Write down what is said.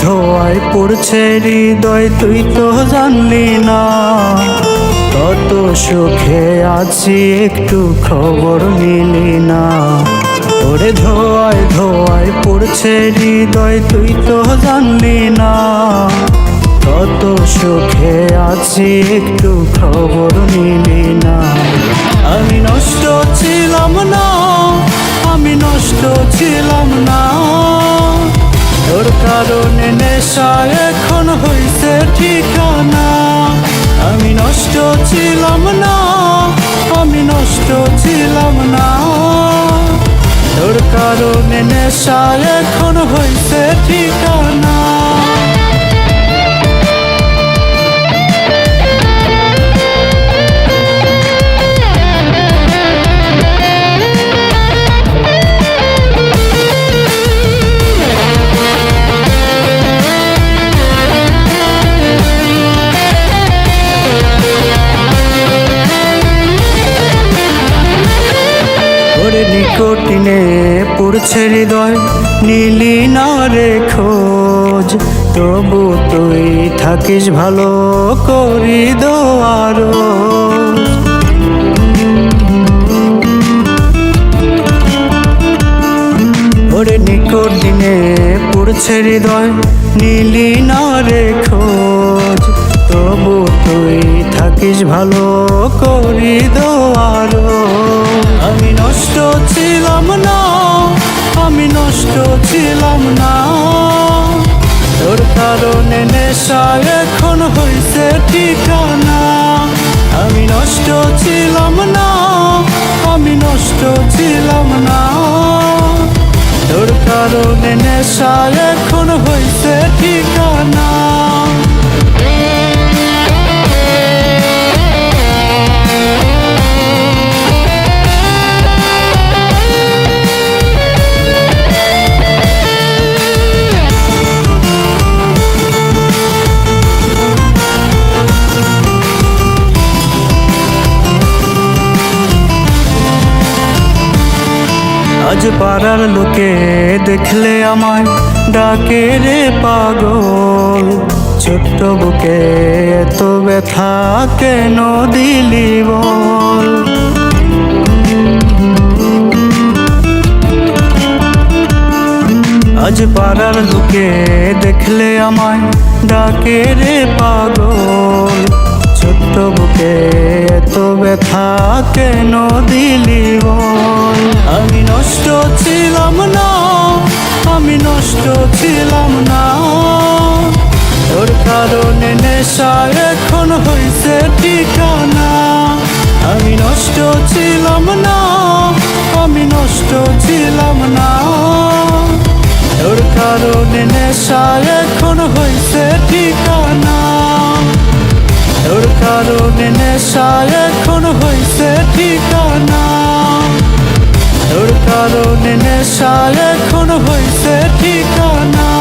ধোয়ায় পড়ছে হৃদয়, তুই তো জানলি না। কত সুখে আছি, একটু খবর নিলি না। ওরে ধোয়ায় ধোয়ায় পড়ছে হৃদয়, তুই তো জানলি না। কত সুখে আছি, একটু খবর নিলি না। আমি নষ্ট ছিলাম না, আমি নষ্ট ছিলাম না। নেশা এখন হইছে ঠিকানা। আমি নষ্ট ছিলাম না, আমি নষ্ট ছিলাম না। তোর কারণে নেশা এখন হইছে ঠিকানা। ওরে নিকটিনে পড়ছে হৃদয়, নীলি না রে খোঁজ। তবু তুই থাকিস ভালো করি দোয়ারো ওরে নিকটিনে পড়ছে হৃদয়, নীলি না রে খোঁজ। তবু তুই থাকিস ভালো করি দোয়ারো ছিলাম না, আমি নষ্ট ছিলাম না। তোর কারণে নেশা এখন হইছে ঠিকানা। আমি নষ্ট ছিলাম না, আমি নষ্ট ছিলাম না। তোর কারণে নেশা এখন হইছে ঠিকানা। আজ পাড়ার লোকে দেখলে আমায় ডাকে রে পাগল। ছোট্ট বুকে এত ব্যথা কেন দিলি বল? আজ পাড়ার লোকে দেখলে আমায় ডাকে রে পাগল। ছোট্ট বুকে এত ব্যথা কেন দিলি বল? ছিলাম না, আমি নষ্ট ছিলাম না। তোর কারণে নেশা এখন হইছে ঠিকানা। আমি নষ্ট ছিলাম না, আমি নষ্ট ছিলাম না। তোর কারণে নেশা এখন হইছে ঠিকানা। তোর কারণে নেশা এখন হইছে ঠিকানা। কারণে নেশা এখন হয়েছে ঠিকানা।